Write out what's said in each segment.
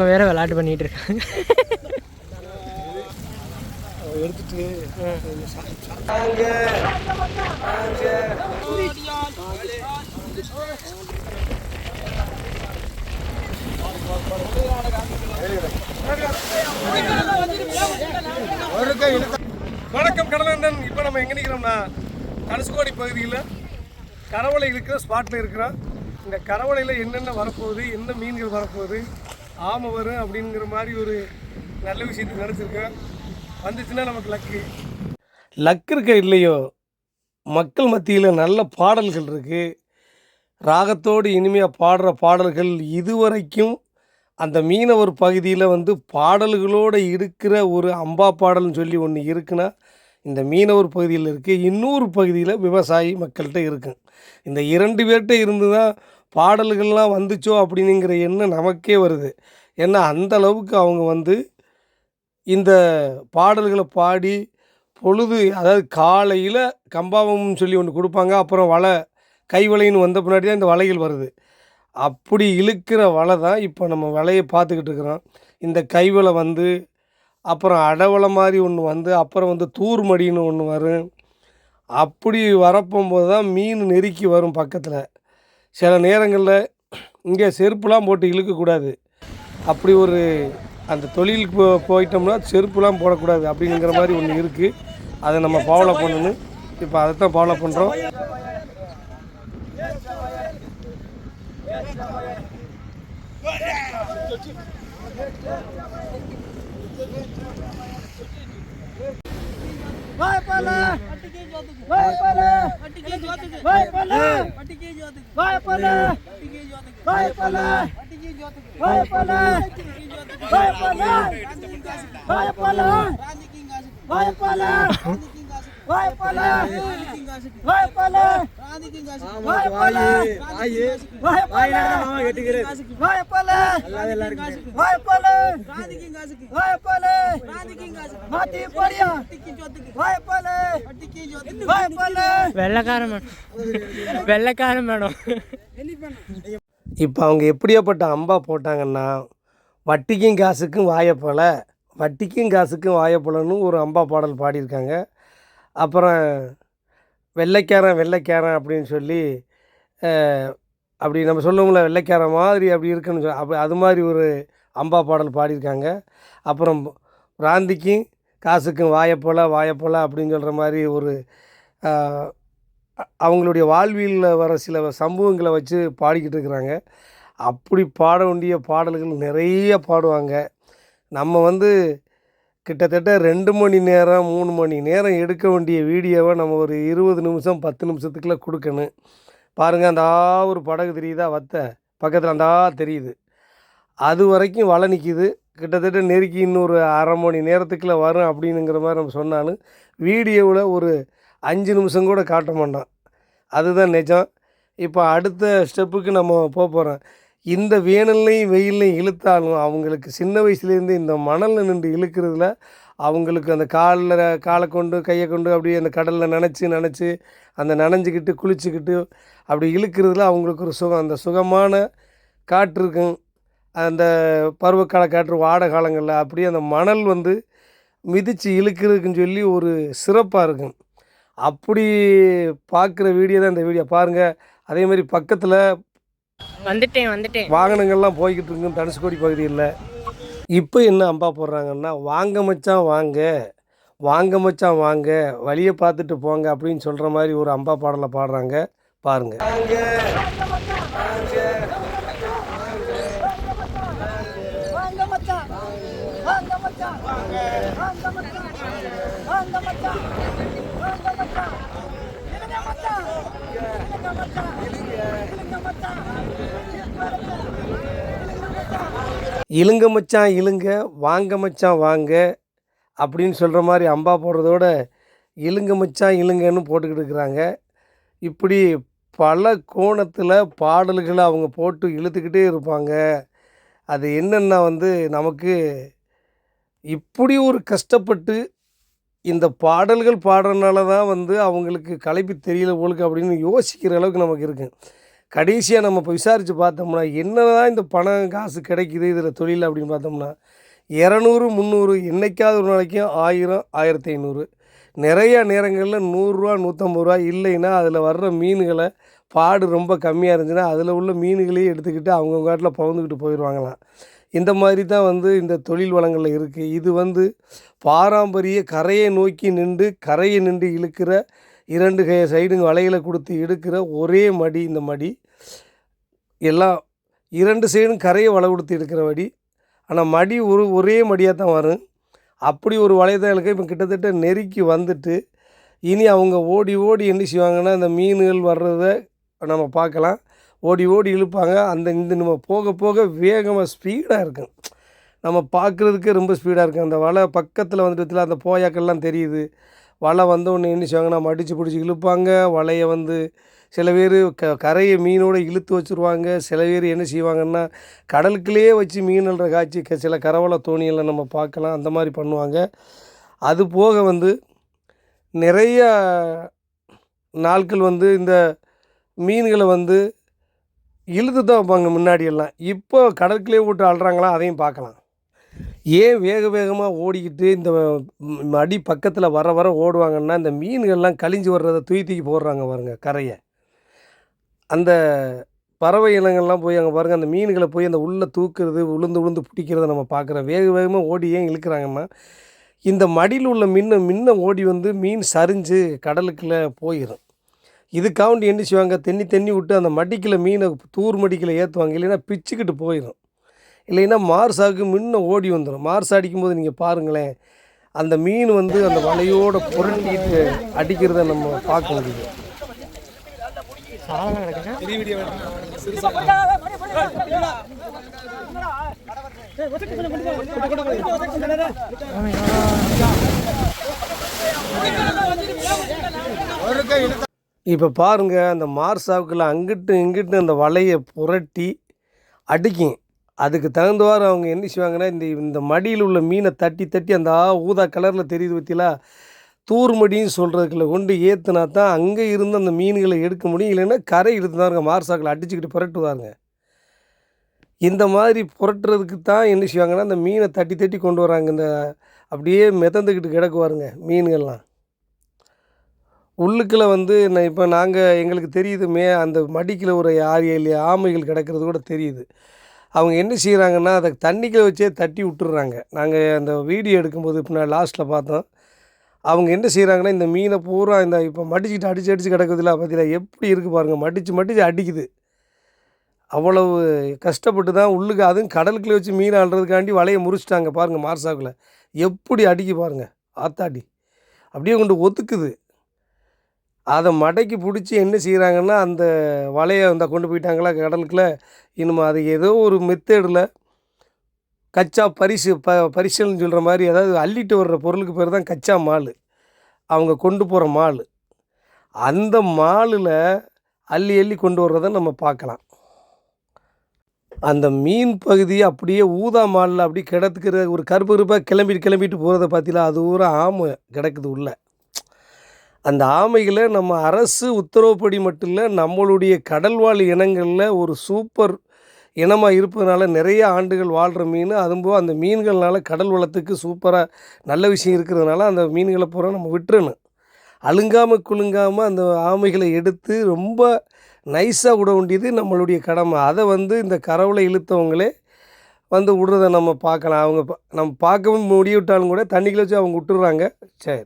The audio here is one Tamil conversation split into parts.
அவங்க வேற விளையாட்டு பண்ணிட்டு இருக்காங்க. வணக்கம் கடலண்டன் இப்போ நம்ம எங்கே நிற்கிறோம்னா தனுசுக்கோடி பகுதியில் கரவலை இருக்கிற ஸ்பாட்டில் இருக்கிறோம் இந்த கரவலையில் என்னென்ன வரப்போகுது என்ன மீன்கள் வரப்போகுது ஆமை வரும் அப்படிங்கிற மாதிரி ஒரு நல்ல விஷயத்துக்கு நினச்சிருக்கேன். வந்துச்சுன்னா நமக்கு லக்கு லக் இருக்க இல்லையோ? மக்கள் மத்தியில் நல்ல பாடல்கள் இருக்குது ராகத்தோடு இனிமையாக பாடுற பாடல்கள் இதுவரைக்கும் அந்த மீனவர் பகுதியில் வந்து பாடல்களோடு இருக்கிற ஒரு அம்பா பாடல்னு சொல்லி ஒன்று இருக்குன்னா இந்த மீனவர் பகுதியில் இருக்குது இன்னொரு பகுதியில் விவசாயி மக்கள்கிட்ட இருக்குது இந்த இரண்டு பேர்கிட்ட இருந்து தான் பாடல்கள்லாம் வந்துச்சோ அப்படின்னுங்கிற எண்ணம் நமக்கே வருது. ஏன்னா அந்த அளவுக்கு அவங்க வந்து இந்த பாடல்களை பாடி பொழுது அதாவது காலையில் கம்பாவம்னு சொல்லி ஒன்று கொடுப்பாங்க அப்புறம் வலை கைவலைன்னு வந்த பின்னாடி தான் இந்த வலைகள் வருது. அப்படி இழுக்கிற வலை தான் இப்போ நம்ம வலையை பார்த்துக்கிட்டு இருக்கிறோம். இந்த கைவலை வந்து அப்புறம் அடவலை மாதிரி ஒன்று வந்து அப்புறம் வந்து தூர்மடின்னு ஒன்று வரும். அப்படி வரப்போகும்போது தான் மீன் நெருக்கி வரும் பக்கத்தில். சில நேரங்களில் இங்கே செருப்புலாம் போட்டு இழுக்கக்கூடாது அப்படி ஒரு அந்த தொழிலுக்கு போ போயிட்டோம்னா செருப்புலாம் போடக்கூடாது அப்படிங்கிற மாதிரி ஒன்று இருக்குது அதை நம்ம ஃபாலோ பண்ணணும். இப்போ அதை தான் ஃபாலோ பண்ணுறோம் வெள்ளைக்காரன் மேடம் வெள்ளைக்காரன் மேடம். இப்போ அவங்க எப்படியாப்பட்ட அம்பா போட்டாங்கன்னா வட்டிக்கும் காசுக்கும் வாயப்போல வட்டிக்கும் காசுக்கும் வாயப்போலன்னு ஒரு அம்பா பாடல் பாடியிருக்காங்க. அப்புறம் வெள்ளைக்காரன் வெள்ளைக்காரன் அப்படின்னு சொல்லி அப்படி நம்ம சொல்லுவோம்ல வெள்ளைக்காரன் மாதிரி அப்படி இருக்குன்னு சொல்லி அப்படி அது மாதிரி ஒரு அம்பா பாடல் பாடியிருக்காங்க. அப்புறம் பிராந்திக்கும் காசுக்கும் வாயப்போல வாயப்போல அப்படின்னு சொல்கிற மாதிரி ஒரு அவங்களுடைய வாழ்வியலில் வர சில சம்பவங்களை வச்சு பாடிக்கிட்டு இருக்கிறாங்க. அப்படி பாட வேண்டிய பாடல்கள் நிறைய பாடுவாங்க. நம்ம வந்து கிட்டத்தட்ட ரெண்டு மணி நேரம் மூணு மணி நேரம் எடுக்க வேண்டிய வீடியோவை நம்ம ஒரு இருபது நிமிஷம் பத்து நிமிஷத்துக்குள்ளே கொடுக்கணும். பாருங்கள் அந்த ஒரு படகு தெரியுதா? வத்த. பக்கத்தில் அந்த தெரியுது. அது வரைக்கும் வலை நிற்கிது கிட்டத்தட்ட நெருக்கி இன்னொரு அரை மணி நேரத்துக்குள்ளே வரும் அப்படின்னுங்கிற மாதிரி நம்ம சொன்னாலும் வீடியோவில் ஒரு அஞ்சு நிமிஷம் கூட காட்ட மாட்டோம் அதுதான் நிஜம். இப்போ அடுத்த ஸ்டெப்புக்கு நம்ம போக போகிறோம் இந்த வேனல்லையும் வெயில்லையும் இழுத்தாலும் அவங்களுக்கு சின்ன வயசுலேருந்து இந்த மணலில் நின்று இழுக்கிறதுல அவங்களுக்கு அந்த காலில் காலை கொண்டு கையை கொண்டு அப்படியே அந்த கடலில் நினச்சி நினச்சி அந்த நனைஞ்சிக்கிட்டு குளிச்சுக்கிட்டு அப்படி இழுக்கிறதுல அவங்களுக்கு ஒரு சுகம். அந்த சுகமான காற்று இருக்கும். அந்த பருவக்கால காற்று வாட காலங்களில் அப்படியே அந்த மணல் வந்து மிதித்து இழுக்கிறதுக்குன்னு சொல்லி ஒரு சிறப்பாக இருக்கும். அப்படி பார்க்குற வீடியோ தான் இந்த வீடியோ. பாருங்கள் அதே மாதிரி பக்கத்தில் வந்துட்டேன் வந்துட்டேன். வாகனங்கள்லாம் போய்கிட்டு இருக்கு தனுஷ்கோடி பகுதியில் இப்போ என்ன அம்பா போடுறாங்கன்னா வாங்க மச்சான் வாங்க. வாங்க மச்சான் வாங்க. வழியை பார்த்துட்டு போங்க அப்படின்னு சொல்கிற மாதிரி ஒரு அம்பா பாடலை பாடுறாங்க. பாருங்கள் வாங்க மச்சான் வாங்க மச்சான் வாங்க மச்சான் வாங்க மச்சான் வாங்க மச்சான் இழுங்க மச்சான் இழுங்க மச்சான் இழுங்க மச்சான் இழுங்க மச்சான் இழுங்க வாங்க மச்சான் வாங்க அப்படின்னு சொல்கிற மாதிரி அம்பா போடுறதோட இழுங்க மச்சான் இழுங்கன்னு போட்டுக்கிட்டு இருக்கிறாங்க. இப்படி பல கோணத்தில் பாடல்களை அவங்க போட்டு இழுத்துக்கிட்டே இருப்பாங்க. அது என்னென்னா வந்து நமக்கு இப்படி ஒரு கஷ்டப்பட்டு இந்த பாடல்கள் பாடுறதுனால தான் வந்து அவங்களுக்கு களைப்பு தெரியல போலுக்கு அப்படின்னு யோசிக்கிற அளவுக்கு நமக்கு இருக்குது கடைசியாக நம்ம இப்போ விசாரித்து பார்த்தோம்னா என்னதான் இந்த பணம் காசு கிடைக்குது இதில் தொழில் அப்படின்னு பார்த்தோம்னா இரநூறு முந்நூறு என்றைக்காவது ஒரு நாளைக்கும் ஆயிரம் ஆயிரத்தி ஐநூறு. நிறைய நேரங்களில் நூறுரூவா நூற்றம்பது ரூபா இல்லைன்னா அதில் வர்ற மீன்களை பாடு ரொம்ப கம்மியாக இருந்துச்சுன்னா அதில் உள்ள மீன்களையும் எடுத்துக்கிட்டு அவங்கவுங்க காட்டில் பகுந்துக்கிட்டு போயிடுவாங்களாம் இந்த மாதிரி தான் வந்து இந்த தொழில் வளங்களில் இருக்குது இது வந்து பாரம்பரிய கரையை நோக்கி நின்று கரையை நின்று இழுக்கிற இரண்டு கை சைடுங்க வலையில் கொடுத்து எடுக்கிற ஒரே மடி இந்த மடி. எல்லாம் இரண்டு சைடும் கரையை வலை கொடுத்து எடுக்கிற ஆனால் மடி ஒரு ஒரே மடியாக தான் வரும். அப்படி ஒரு வலைதளக்கு இப்போ கிட்டத்தட்ட நெருக்கி வந்துட்டு இனி அவங்க ஓடி ஓடி என்ன செய்வாங்கன்னா இந்த மீன்கள் வர்றத நம்ம பார்க்கலாம். ஓடி ஓடி இழுப்பாங்க. அந்த இந்த நம்ம போக போக வேகமாக ஸ்பீடாக இருக்கும். நம்ம பார்க்குறதுக்கே ரொம்ப ஸ்பீடாக இருக்கும். அந்த வலை பக்கத்தில் வந்துட்டு அந்த போயாக்கள்லாம் தெரியுது. வலை வந்து ஒன்று என்ன செய்வாங்கன்னா மடித்து பிடிச்சி இழுப்பாங்க. வலையை வந்து சில பேர் க கரையை மீனோட இழுத்து வச்சுருவாங்க. சில பேர் என்ன செய்வாங்கன்னா கடலுக்குள்ளேயே வச்சு மீன் அல்ற காட்சி க- சில கரவலை தோணியெல்லாம் நம்ம பார்க்கலாம். அந்த மாதிரி பண்ணுவாங்க. அது போக வந்து நிறைய நாட்கள் வந்து இந்த மீன்களை வந்து இழுத்து தான் வைப்பாங்க முன்னாடியெல்லாம். இப்போ கடற்குள்ளே விட்டு அழுறாங்களா அதையும் பார்க்கலாம். ஏன் வேக வேகமாக ஓடிக்கிட்டு இந்த அடி பக்கத்தில் வர வர ஓடுவாங்கன்னா இந்த மீன்கள்லாம் கழிஞ்சு வர்றதை தூக்கி தூக்கி போடுறாங்க பாருங்கள் கரையை. அந்த பறவை இனங்கள்லாம் போய் அங்கே பாருங்கள் அந்த மீன்களை போய் அந்த உள்ளே தூக்குறது உளுந்து உளுந்து பிடிக்கிறத நம்ம பார்க்குறோம். வேக வேகமாக ஓடி ஏன் இழுக்கிறாங்கன்னா இந்த மடியில் உள்ள மின்ன மின்ன ஓடி வந்து மீன் சரிஞ்சு கடலுக்குள்ளே போயிடும் இதுக்காண்டி என்ன செய்வாங்க தென்னி தென்னி விட்டு அந்த மடிக்கில் மீனை தூர் மடிக்கில் ஏற்றுவாங்க இல்லைன்னா பிச்சுக்கிட்டு போயிடும் இல்லைன்னா மார்சாவுக்கு முன்ன ஓடி வந்துடும் மார்ஸ் அடிக்கும்போது நீங்கள் பாருங்களேன் அந்த மீன் வந்து அந்த வலையோட புரண்டிட்டு அடிக்கிறத நம்ம பார்க்க முடியுது. இப்போ பாருங்கள் அந்த மார்சாவுக்குள்ள அங்கிட்டு இங்கிட்டு அந்த வலையை புரட்டி அடிக்கும். அதுக்கு தகுந்தவாறு அவங்க என்ன செய்வாங்கன்னா இந்த இந்த மடியில் உள்ள மீனை தட்டி தட்டி அந்த ஊதா கலரில் தெரியுது பற்றிலா தூர் மடின்னு சொல்கிறதுக்குள்ள கொண்டு ஏற்றுனா தான் அங்கே இருந்து அந்த மீன்களை எடுக்க முடியும். இல்லைன்னா கரை எடுத்து தான் மார்சாக்கில் அடிச்சுக்கிட்டு புரட்டுவாருங்க. இந்த மாதிரி புரட்டுறதுக்கு தான் என்ன செய்வாங்கன்னா அந்த மீனை தட்டி தட்டி கொண்டு வராங்க. இந்த அப்படியே மிதந்துக்கிட்டு கிடக்குவாருங்க மீன்கள்லாம். உள்ளுக்குள்ளே வந்து நான் இப்போ நாங்கள் எங்களுக்கு தெரியுது மே அந்த மடிக்கில் ஒரு ஆறு ஏழு ஆமைகள் கிடக்கிறது கூட தெரியுது. அவங்க என்ன செய்கிறாங்கன்னா அதை தண்ணிக்குள்ள வச்சே தட்டி விட்டுறாங்க. நாங்கள் அந்த வீடியோ எடுக்கும்போது இப்போ நான் லாஸ்ட்டில் பார்த்தோம். அவங்க என்ன செய்கிறாங்கன்னா இந்த மீனை பூரா இந்த இப்போ மடிச்சுக்கிட்டு அடிச்சு அடிச்சு கிடக்குதுல பார்த்தீங்களா எப்படி இருக்குது பாருங்கள் மடித்து மடித்து அடிக்குது. அவ்வளவு கஷ்டப்பட்டு தான் உள்ளுக்கு அதுவும் கடலுக்குள்ளே வச்சு மீன் ஆள்றதுக்காண்டி வலையை முறிச்சிட்டாங்க பாருங்கள் மார்சாக்கில். எப்படி அடிக்க பாருங்கள் ஆத்தாடி. அப்படியே கொண்டு ஒத்துக்குது. அதை மடக்கி பிடிச்சி என்ன செய்கிறாங்கன்னா அந்த வலையை அந்த கொண்டு போயிட்டாங்களா கடலுக்குள்ளே. இனிமே அது ஏதோ ஒரு மெத்தேடில் கச்சா பரிசு ப பரிசல்னு சொல்கிற மாதிரி அதாவது அள்ளிட்டு வர்ற பொருளுக்கு பேர் தான் கச்சா மால். அவங்க கொண்டு போகிற மால். அந்த மாலில் அள்ளி அள்ளி கொண்டு வர்றதை நம்ம பார்க்கலாம். அந்த மீன் பகுதி அப்படியே ஊதா மாலில் அப்படியே கிடத்துக்கிற ஒரு கருப்பு கருப்பாக கிளம்பிட்டு கிளம்பிட்டு போகிறத பார்த்தீங்களா அது ஒரு ஆமை கிடக்குது உள்ளே. அந்த ஆமைகளை நம்ம அரசு உத்தரவுப்படி மட்டும் இல்லை நம்மளுடைய கடல்வாழ் இனங்களில் ஒரு சூப்பர் இனமாக இருப்பதனால நிறைய ஆண்டுகள் வாழ்கிற மீன். அதுவும் அந்த மீன்கள்னால கடல் வளத்துக்கு சூப்பராக நல்ல விஷயம் இருக்கிறதுனால அந்த மீன்களை பூரா நம்ம விட்டுறணும். அழுங்காமல் குலுங்காமல் அந்த ஆமைகளை எடுத்து ரொம்ப நைஸாக விட வேண்டியது நம்மளுடைய கடமை. அதை வந்து இந்த கரவுளை இழுத்தவங்களே வந்து விடுறத நம்ம பார்க்கலாம். அவங்க நம்ம பார்க்கவும் முடிவிட்டாலும் கூட தண்ணிக்குள்ள வச்சு அவங்க விட்டுறாங்க சரி.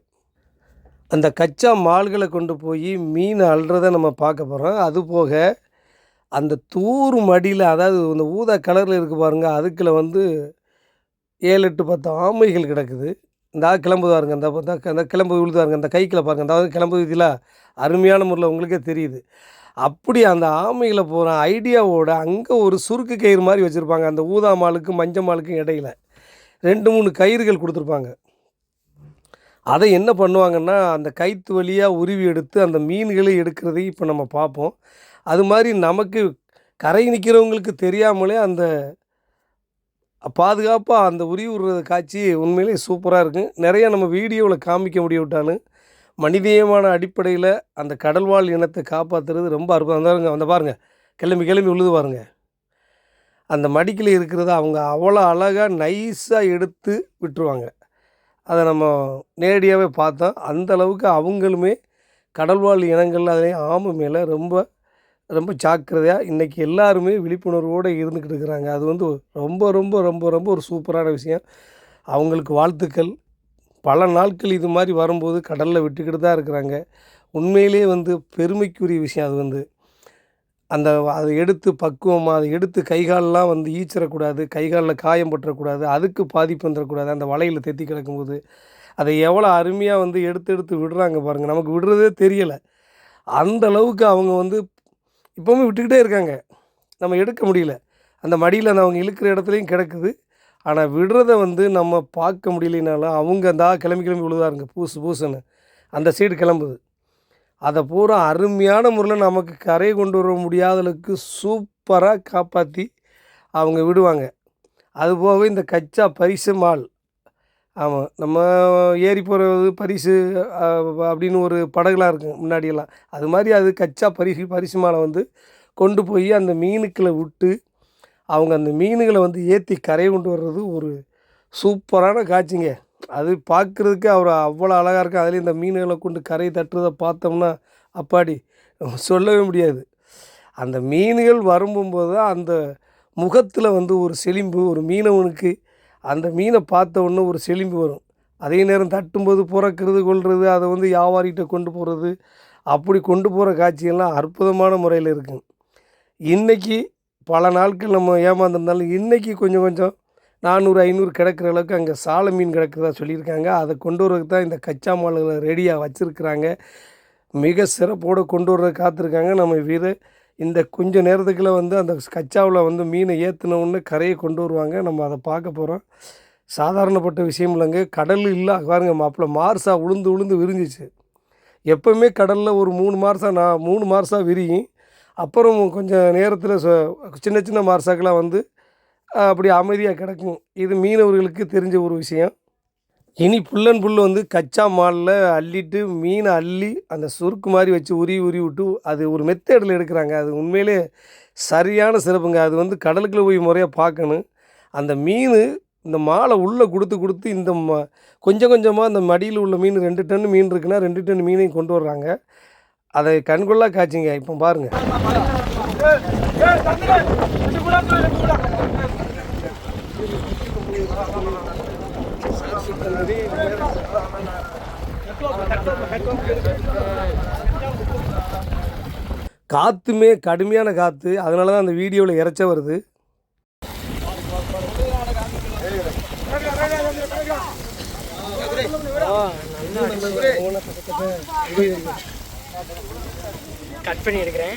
அந்த கச்சா மால்களை கொண்டு போய் மீன் அல்றதை நம்ம பார்க்க போகிறோம் அது போக அந்த தூர் மடியில் அதாவது அந்த ஊதா கலரில் இருக்குது பாருங்கள் அதுக்குள்ள வந்து ஏழு எட்டு பத்து ஆமைகள் கிடக்குது. இந்த ஆ கிளம்புது பாருங்க அந்த அந்த கிளம்பு விழுது பாருங்க அந்த கைக்கில் பாருங்க அதாவது கிளம்பு இதில் அருமையான முறையில் உங்களுக்கே தெரியுது. அப்படி அந்த ஆமைகளை போகிற ஐடியாவோட அங்கே ஒரு சுருக்கு கயிறு மாதிரி வச்சுருப்பாங்க அந்த ஊதா மாலுக்கும் மஞ்சள் மாலுக்கும் இடையில. ரெண்டு மூணு கயிறுகள் கொடுத்துருப்பாங்க. அதை என்ன பண்ணுவாங்கன்னா அந்த கைத்து வழியாக உருவி எடுத்து அந்த மீன்களை எடுக்கிறதையும் இப்போ நம்ம பார்ப்போம். அது மாதிரி நமக்கு கரை நிற்கிறவங்களுக்கு தெரியாமலே அந்த பாதுகாப்பாக அந்த உருவி விடுறது காட்சி உண்மையிலே சூப்பராக இருக்கும் நிறையா நம்ம வீடியோவில் காமிக்க முடியவிட்டாலும் மனிதீயமான அடிப்படையில் அந்த கடல்வாழ் இனத்தை காப்பாற்றுறது ரொம்ப அற்புதம். அந்த பாருங்க அந்த கிளம்பி கிளம்பி உழுது பாருங்கள் அந்த மடிக்கில் இருக்கிறத அவங்க அவ்வளோ அழகாக நைஸாக எடுத்து விட்டுருவாங்க. அதை நம்ம நேரடியாகவே பார்த்தோம் அந்த அளவுக்கு அவங்களுமே கடல்வாழ் இனங்கள் அதுலேயும் ஆமை மேலே ரொம்ப ரொம்ப ஜாக்கிரதையாக இன்றைக்கி எல்லாருமே விழிப்புணர்வோடு இருந்துக்கிட்டு இருக்கிறாங்க. அது வந்து ரொம்ப ரொம்ப ரொம்ப ரொம்ப ஒரு சூப்பரான விஷயம். அவங்களுக்கு வாழ்த்துக்கள். பல நாட்கள் இது மாதிரி வரும்போது கடலில் விட்டுக்கிட்டு தான் இருக்கிறாங்க. உண்மையிலே வந்து பெருமைக்குரிய விஷயம் அது வந்து. அந்த அதை எடுத்து பக்குவமாக அதை எடுத்து கைகாலெலாம் வந்து ஈச்சிடக்கூடாது கைகாலில் காயம் பற்றக்கூடாது அதுக்கு பாதிப்பு வந்துடக்கூடாது அந்த வலையில் தெத்தி கிடக்கும்போது. அதை எவ்வளோ அருமையாக வந்து எடுத்து எடுத்து விடுறாங்க பாருங்கள் நமக்கு விடுறதே தெரியலை. அந்த அளவுக்கு அவங்க வந்து இப்போவும் விட்டுக்கிட்டே இருக்காங்க. நம்ம எடுக்க முடியல. அந்த மடியில் அந்த அவங்க இழுக்கிற இடத்துலையும் கிடக்குது. ஆனால் விடுறத வந்து நம்ம பார்க்க முடியலைனாலும் அவங்க அந்த கிளம்பி கிளம்பி விழுதாருங்க. பூசு பூசுன்னு. அந்த சைடு கிளம்புது. அதை பூரா அருமையான முறையில் நமக்கு கரை கொண்டு வர முடியாத அளவுக்கு சூப்பராக காப்பாற்றி அவங்க விடுவாங்க. அதுபோக இந்த கச்சா பரிசு மால். ஆமாம் நம்ம ஏறி போகிறது பரிசு அப்படின்னு ஒரு படகுலாம் இருக்கும் முன்னாடியெல்லாம். அது மாதிரி அது கச்சா பரிசு பரிசு மாலை வந்து கொண்டு போய் அந்த மீனுக்களை விட்டு அவங்க அந்த மீனுகளை வந்து ஏற்றி கரை கொண்டு வர்றது ஒரு சூப்பரான காட்சிங்க. அது பார்க்குறதுக்கு அவர் அவ்வளோ அழகாக இருக்கும் அதுலேயும் இந்த மீன்களை கொண்டு கரை தட்டுறதை பார்த்தோம்னா அப்பாடி சொல்லவே முடியாது. அந்த மீன்கள் வரும்போது தான் அந்த முகத்தில் வந்து ஒரு செலிம்பு ஒரு மீனவனுக்கு அந்த மீனை பார்த்த உடனே ஒரு செலிம்பு வரும். அதே நேரம் தட்டும்போது பிறக்கிறது கொள்வது அதை வந்து வியாபாரிகிட்ட கொண்டு போகிறது அப்படி கொண்டு போகிற காட்சியெல்லாம் அற்புதமான முறையில் இருக்குங்க இன்றைக்கி பல நாட்கள் நம்ம ஏமாந்துருந்தாலும் இன்றைக்கி கொஞ்சம் கொஞ்சம் நானூறு ஐநூறு கிடக்கிற அளவுக்கு அங்கே சால மீன் கிடக்கிறதா சொல்லியிருக்காங்க. அதை கொண்டு வரதுக்கு தான் இந்த கச்சா மால்களை ரெடியாக வச்சுருக்குறாங்க. மிக சிறப்போடு கொண்டு வர காத்திருக்காங்க நம்ம வீர இந்த கொஞ்ச நேரத்துக்குள்ளே வந்து அந்த கச்சாவில் வந்து மீனை ஏற்றின உடனே கரையை கொண்டு வருவாங்க. நம்ம அதை பார்க்க போகிறோம் சாதாரணப்பட்ட விஷயம் இல்லைங்க. கடல் இல்லை பாருங்க மாப்பிள்ள மார்சா உளுந்து உளுந்து விரிஞ்சிச்சு. எப்போவுமே கடலில் ஒரு மூணு மார்சா நான் மூணு மார்சா விரியும். அப்புறம் கொஞ்சம் நேரத்தில் சின்ன சின்ன மார்சாக்கெலாம் வந்து அப்படி அமைதியாக கிடக்கும். இது மீனவர்களுக்கு தெரிஞ்ச ஒரு விஷயம். இனி புல்லன் புல் வந்து கச்சா மாலில் அள்ளிட்டு மீனை அள்ளி அந்த சுருக்கு மாதிரி வச்சு உரி உரி விட்டு அது ஒரு மெத்தேடில் எடுக்கிறாங்க. அது உண்மையிலே சரியான சிறப்புங்க. அது வந்து கடலுக்குள்ள போய் முறையாக பார்க்கணும். அந்த மீன் இந்த மாலை உள்ளே கொடுத்து கொடுத்து இந்த ம கொஞ்சம் கொஞ்சமாக அந்த மடியில் உள்ள மீன் ரெண்டு டன் மீன் இருக்குன்னா ரெண்டு டன் மீனையும் கொண்டு வர்றாங்க. அதை கண்கொள்ளா காய்ச்சிங்க இப்போ பாருங்கள் காற்றுமே கடுமையான காற்று அதனால தான் அந்த வீடியோவில் இறைச்ச வருது. கட் பண்ணி எடுக்கிறேன்.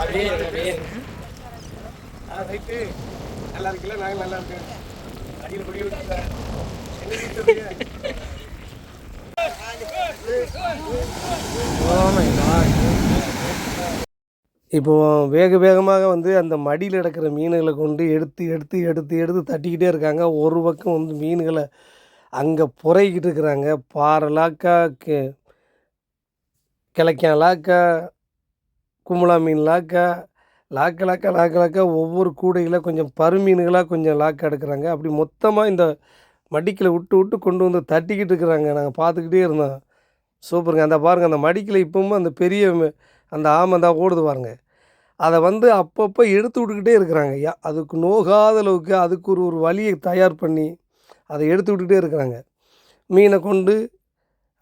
அப்படியே நல்லா இருக்குல்ல நாங்கள் நல்லா இருக்கேன் அடியில் விட்டுருக்கேன் இப்போ வேக வேகமாக வந்து அந்த மடியில் கிடக்கிற மீன்களை கொண்டு எடுத்து எடுத்து எடுத்து எடுத்து தட்டிக்கிட்டே இருக்காங்க. ஒரு பக்கம் வந்து மீன்களை அங்கே புறைக்கிட்டு இருக்கிறாங்க. பாறை லாக்கா கெ குமுளா மீன் லாக்கா லாக்க லாக்கா லாக்க லாக்கா ஒவ்வொரு கூடையில் கொஞ்சம் பருமீன்களாக கொஞ்சம் லாக்கா எடுக்கிறாங்க. அப்படி மொத்தமாக இந்த மடிக்கில் விட்டு விட்டு கொண்டு வந்து தட்டிக்கிட்டு இருக்கிறாங்க. நாங்கள் பார்த்துக்கிட்டே இருந்தோம். சூப்பருங்க. அந்த பாருங்கள் அந்த மடிக்கில் இப்பவும் அந்த பெரிய அந்த ஆமை தான் ஓடுது பாருங்கள் அதை வந்து அப்பப்போ எடுத்து விட்டுக்கிட்டே இருக்கிறாங்க. யா அதுக்கு நோகாத அளவுக்கு அதுக்கு ஒரு ஒரு வழியை தயார் பண்ணி அதை எடுத்து விட்டுக்கிட்டே இருக்கிறாங்க. மீனை கொண்டு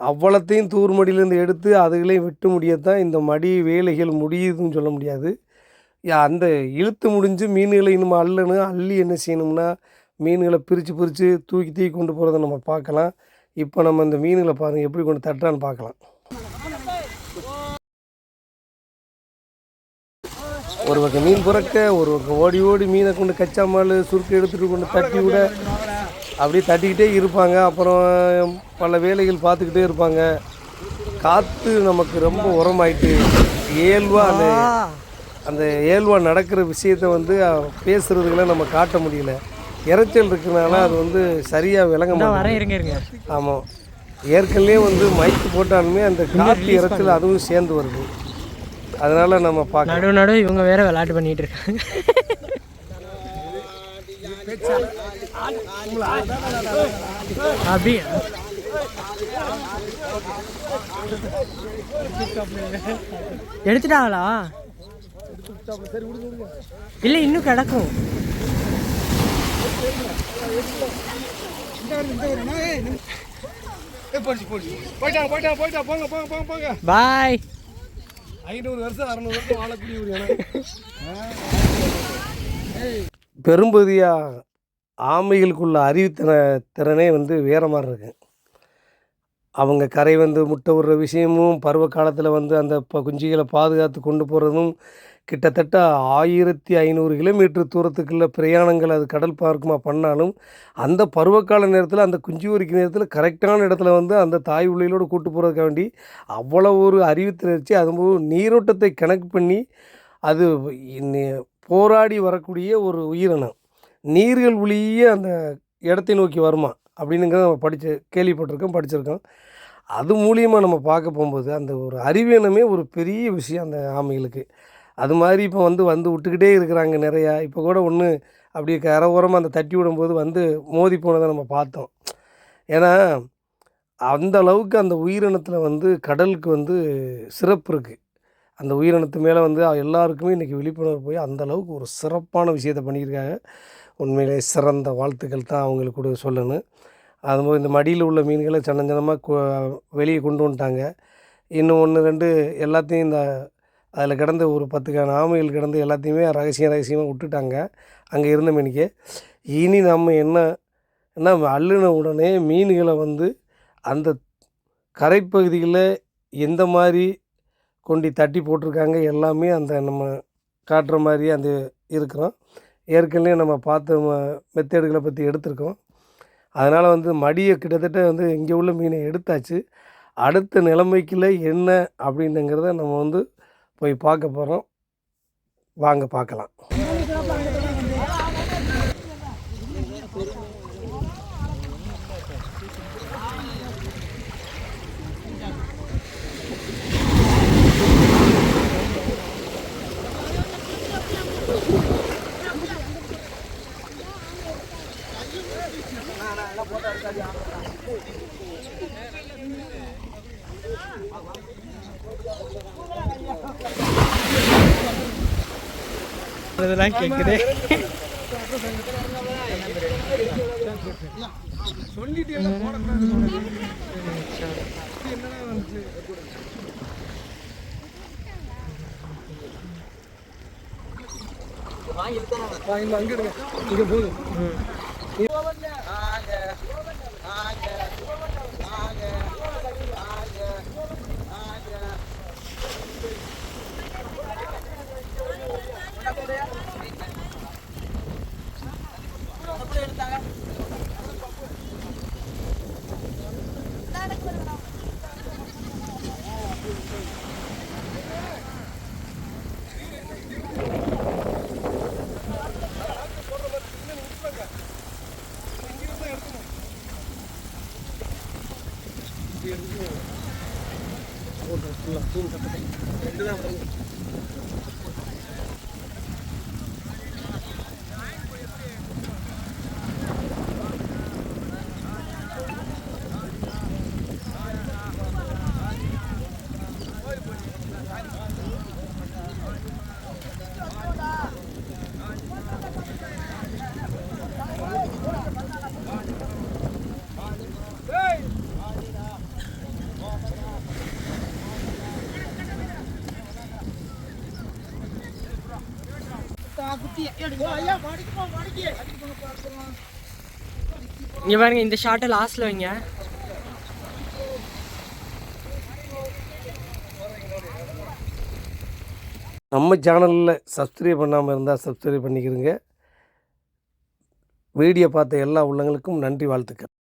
அவ்வளத்தையும் தூர் மடியிலேருந்து எடுத்து அதுகளையும் வெட்ட முடியத்தான் இந்த மடி வேலைகள் முடியுதுன்னு சொல்ல முடியாது. அந்த இழுத்து முடிஞ்சு மீன்களை இன்னும் அள்ளணும் அள்ளி என்ன செய்யணும்னா மீன்களை பிரித்து பிரித்து தூக்கி தூக்கி கொண்டு போகிறத நம்ம பார்க்கலாம். இப்போ நம்ம இந்த மீன்களை பாருங்கள் எப்படி கொண்டு தட்டுறான்னு பார்க்கலாம். ஒரு பக்கம் மீன் புறக்க ஒரு பக்கம் ஓடி ஓடி மீனை கொண்டு கச்சா மால் சுருக்கு எடுத்துகிட்டு கொண்டு தட்டி விட. அப்படியே தட்டிக்கிட்டே இருப்பாங்க. அப்புறம் பல வேலைகள் பார்த்துக்கிட்டே இருப்பாங்க. காற்று நமக்கு ரொம்ப உரமாயிட்டு இயல்பாக அந்த அந்த இயல்பாக நடக்கிற விஷயத்த வந்து பேசுகிறதுக்கெல்லாம் நம்ம காட்ட முடியல. இறைச்சல் இருக்கிறனால அது வந்து சரியாக விளங்க மாட்டேங்குது. ஆமாம் ஏற்கனவே வந்து மைக்கு போட்டாலுமே அந்த காற்று இறைச்சல் அதுவும் சேர்ந்து வருது. அதனால் நம்ம பார்க்க நடு நடு இவங்க வேற விளையாட்டு பண்ணிட்டு இருக்காங்க. அப்படியா எடுத்துட்டாங்களா? இல்லை இன்னும் கிடக்கும். போயிட்டாங்க போயிட்டாங்க போயிட்டா போங்க போங்க போங்க போங்க பாய் ஐநூறு வருஷம் அறநூறு வருஷம் வாழக்கூடிய பெரும்பகுதியாக ஆமைகளுக்குள்ள அறிவுத்திற திறனே வந்து வேறு மாதிரி இருக்கு. அவங்க கரை வந்து முட்டை விடுற விஷயமும் பருவ காலத்தில் வந்து அந்த ப குஞ்சுகளை பாதுகாத்து கொண்டு போகிறதும் கிட்டத்தட்ட ஆயிரத்தி ஐநூறு கிலோமீட்டர் தூரத்துக்குள்ள பிரயாணங்கள் அது கடல் பார்க்குமா பண்ணாலும் அந்த பருவகால நேரத்தில் அந்த குஞ்சு பொரிக்கிற நேரத்தில் கரெக்டான இடத்துல வந்து அந்த தாய் உள்ளையிலோடு கூட்டு போகிறதுக்காண்டி அவ்வளோ ஒரு அறிவுத்திறச்சி அதுவும் நீரோட்டத்தை கணக்கு பண்ணி அது போராடி வரக்கூடிய ஒரு உயிரினம். நீர்கள் ஒளியே அந்த இடத்தை நோக்கி வருமா? அப்படின்னுங்கிறத நம்ம படித்து கேள்விப்பட்டிருக்கோம் படிச்சிருக்கோம். அது மூலியமாக நம்ம பார்க்க போகும்போது அந்த ஒரு அறிவீனமே ஒரு பெரிய விஷயம் அந்த ஆமைகளுக்கு. அது மாதிரி இப்போ வந்து வந்து விட்டுக்கிட்டே இருக்கிறாங்க நிறையா. இப்போ கூட ஒன்று அப்படியே கர ஓரமாக அந்த தட்டி விடும்போது வந்து மோதி போனதை நம்ம பார்த்தோம். ஏன்னா அந்த அளவுக்கு அந்த உயிரினத்தில் வந்து கடலுக்கு வந்து சிறப்பு இருக்குது அந்த உயிரினத்து மேலே வந்து எல்லாருக்குமே இன்றைக்கி விழிப்புணர்வு போய் அந்த அளவுக்கு ஒரு சிறப்பான விஷயத்தை பண்ணியிருக்காங்க. உண்மையிலே சிறந்த வாழ்த்துக்கள் தான் அவங்களுக்கு கூட சொல்லணும். அதுபோல் இந்த மடியில் உள்ள மீன்களை சன்னஞ்சனமாக வெளியே கொண்டு வந்துட்டாங்க. இன்னும் ஒன்று ரெண்டு எல்லாத்தையும் இந்த அதில் கிடந்த ஒரு பத்துக்கான ஆமைகள் கிடந்து எல்லாத்தையுமே ரகசியம் ரகசியமாக விட்டுட்டாங்க. அங்கே இருந்த மீனுக்கு. இனி நம்ம என்ன என்ன அள்ளின உடனே மீன்களை வந்து அந்த கரைப்பகுதியில் எந்த மாதிரி கொண்டு தட்டி போட்டிருக்காங்க எல்லாமே அந்த நம்ம காட்டுற மாதிரியே அந்த இருக்கிறோம். ஏற்கனவே நம்ம பார்த்த ம- மெத்தேடுகளை பற்றி எடுத்திருக்கோம். அதனால் வந்து மடியை கிட்டத்தட்ட வந்து இங்கே உள்ள மீனை எடுத்தாச்சு. அடுத்த நிலைமைக்குள்ள என்ன அப்படின்னுங்கிறத நம்ம வந்து போய் பார்க்க போகிறோம் வாங்க பார்க்கலாம். இதெல்லாம் கேட்குது அங்கே இருங்க இங்கே போதும். இங்கே பாருங்க இந்த ஷார்ட்டை லாஸ்ட்டில் வைங்க. நம்ம சேனலில் சப்ஸ்கிரைப் பண்ணாமல் இருந்தால் சப்ஸ்கிரைப் பண்ணிக்கிறங்க வீடியோ பார்த்த எல்லா உள்ளங்களுக்கும் நன்றி வாழ்த்துக்கள்.